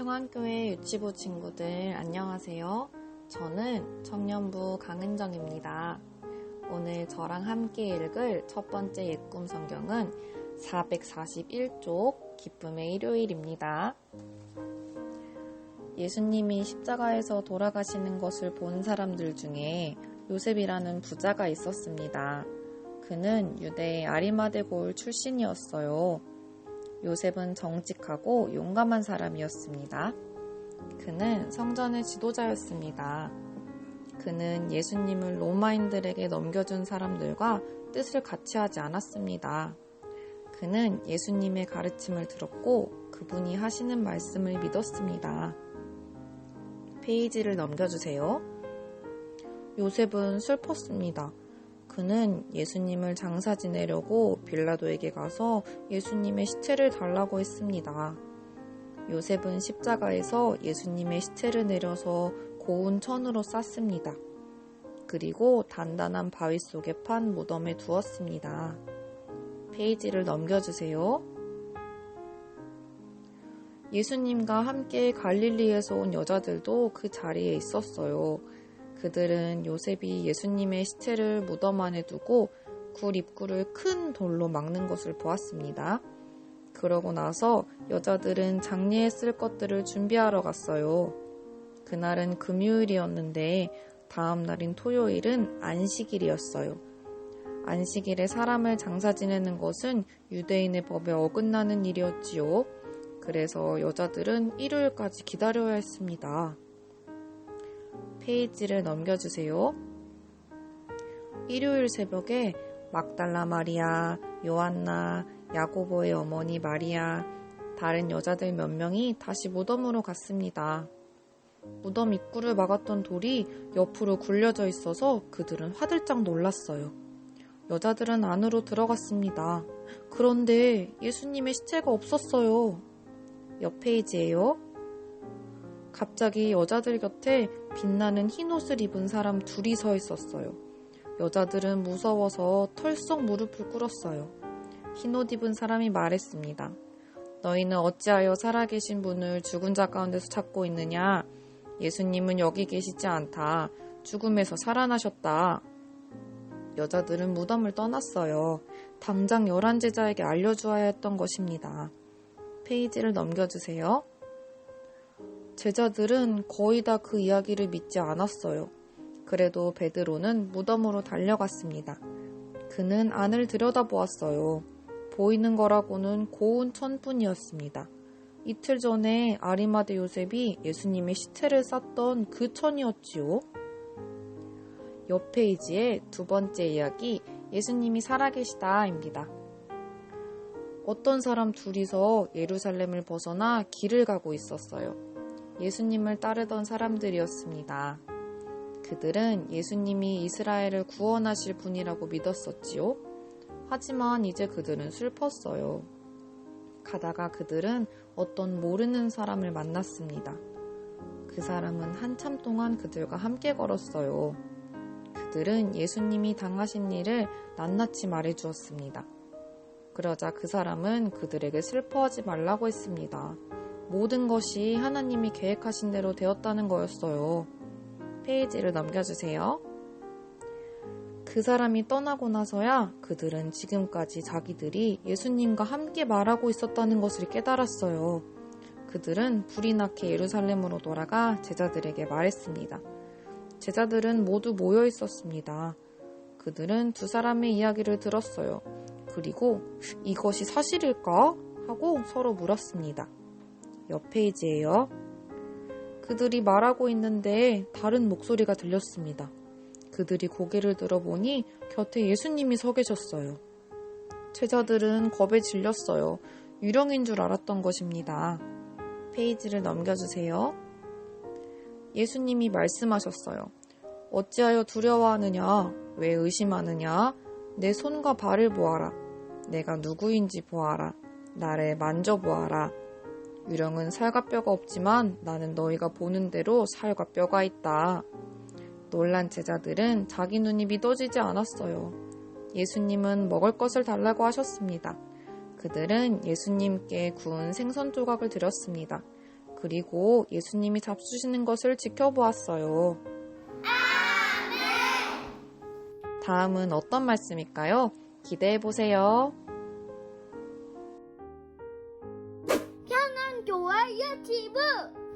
평안교회 유치부 친구들 안녕하세요. 저는 청년부 강은정입니다. 오늘 저랑 함께 읽을 첫 번째 예꿈 성경은 441쪽 기쁨의 일요일입니다. 예수님이 십자가에서 돌아가시는 것을 본 사람들 중에 요셉이라는 부자가 있었습니다. 그는 유대의 아리마대 고을 출신이었어요. 요셉은 정직하고 용감한 사람이었습니다. 그는 성전의 지도자였습니다. 그는 예수님을 로마인들에게 넘겨준 사람들과 뜻을 같이 하지 않았습니다. 그는 예수님의 가르침을 들었고 그분이 하시는 말씀을 믿었습니다. 페이지를 넘겨주세요. 요셉은 슬펐습니다. 그는 예수님을 장사 지내려고 빌라도에게 가서 예수님의 시체를 달라고 했습니다. 요셉은 십자가에서 예수님의 시체를 내려서 고운 천으로 쌌습니다. 그리고 단단한 바위 속에 판 무덤에 두었습니다. 페이지를 넘겨주세요. 예수님과 함께 갈릴리에서 온 여자들도 그 자리에 있었어요. 그들은 요셉이 예수님의 시체를 무덤 안에 두고 굴 입구를 큰 돌로 막는 것을 보았습니다. 그러고 나서 여자들은 장례에 쓸 것들을 준비하러 갔어요. 그날은 금요일이었는데 다음 날인 토요일은 안식일이었어요. 안식일에 사람을 장사 지내는 것은 유대인의 법에 어긋나는 일이었지요. 그래서 여자들은 일요일까지 기다려야 했습니다. 페이지를 넘겨주세요. 일요일 새벽에 막달라 마리아, 요한나, 야고보의 어머니 마리아, 다른 여자들 몇 명이 다시 무덤으로 갔습니다. 무덤 입구를 막았던 돌이 옆으로 굴려져 있어서 그들은 화들짝 놀랐어요. 여자들은 안으로 들어갔습니다. 그런데 예수님의 시체가 없었어요. 옆 페이지예요. 갑자기 여자들 곁에 빛나는 흰 옷을 입은 사람 둘이 서 있었어요. 여자들은 무서워서 털썩 무릎을 꿇었어요. 흰 옷 입은 사람이 말했습니다. 너희는 어찌하여 살아계신 분을 죽은 자 가운데서 찾고 있느냐? 예수님은 여기 계시지 않다. 죽음에서 살아나셨다. 여자들은 무덤을 떠났어요. 당장 열한 제자에게 알려주어야 했던 것입니다. 페이지를 넘겨주세요. 제자들은 거의 다 그 이야기를 믿지 않았어요. 그래도 베드로는 무덤으로 달려갔습니다. 그는 안을 들여다보았어요. 보이는 거라고는 고운 천뿐이었습니다. 이틀 전에 아리마대 요셉이 예수님의 시체를 쌌던 그 천이었지요. 옆 페이지의 두 번째 이야기, 예수님이 살아계시다입니다. 어떤 사람 둘이서 예루살렘을 벗어나 길을 가고 있었어요. 예수님을 따르던 사람들이었습니다. 그들은 예수님이 이스라엘을 구원하실 분이라고 믿었었지요. 하지만 이제 그들은 슬펐어요. 가다가 그들은 어떤 모르는 사람을 만났습니다. 그 사람은 한참 동안 그들과 함께 걸었어요. 그들은 예수님이 당하신 일을 낱낱이 말해 주었습니다. 그러자 그 사람은 그들에게 슬퍼하지 말라고 했습니다. 모든 것이 하나님이 계획하신 대로 되었다는 거였어요. 페이지를 넘겨주세요. 그 사람이 떠나고 나서야 그들은 지금까지 자기들이 예수님과 함께 말하고 있었다는 것을 깨달았어요. 그들은 불이 나게 예루살렘으로 돌아가 제자들에게 말했습니다. 제자들은 모두 모여 있었습니다. 그들은 두 사람의 이야기를 들었어요. 그리고 이것이 사실일까? 하고 서로 물었습니다. 옆 페이지에요. 그들이 말하고 있는데 다른 목소리가 들렸습니다. 그들이 고개를 들어보니 곁에 예수님이 서 계셨어요. 제자들은 겁에 질렸어요. 유령인 줄 알았던 것입니다. 페이지를 넘겨주세요. 예수님이 말씀하셨어요. 어찌하여 두려워하느냐? 왜 의심하느냐? 내 손과 발을 보아라. 내가 누구인지 보아라. 나를 만져보아라. 유령은 살과 뼈가 없지만 나는 너희가 보는 대로 살과 뼈가 있다. 놀란 제자들은 자기 눈이 믿어지지 않았어요. 예수님은 먹을 것을 달라고 하셨습니다. 그들은 예수님께 구운 생선 조각을 드렸습니다. 그리고 예수님이 잡수시는 것을 지켜보았어요. 다음은 어떤 말씀일까요? 기대해 보세요. 편한 교회 유튜브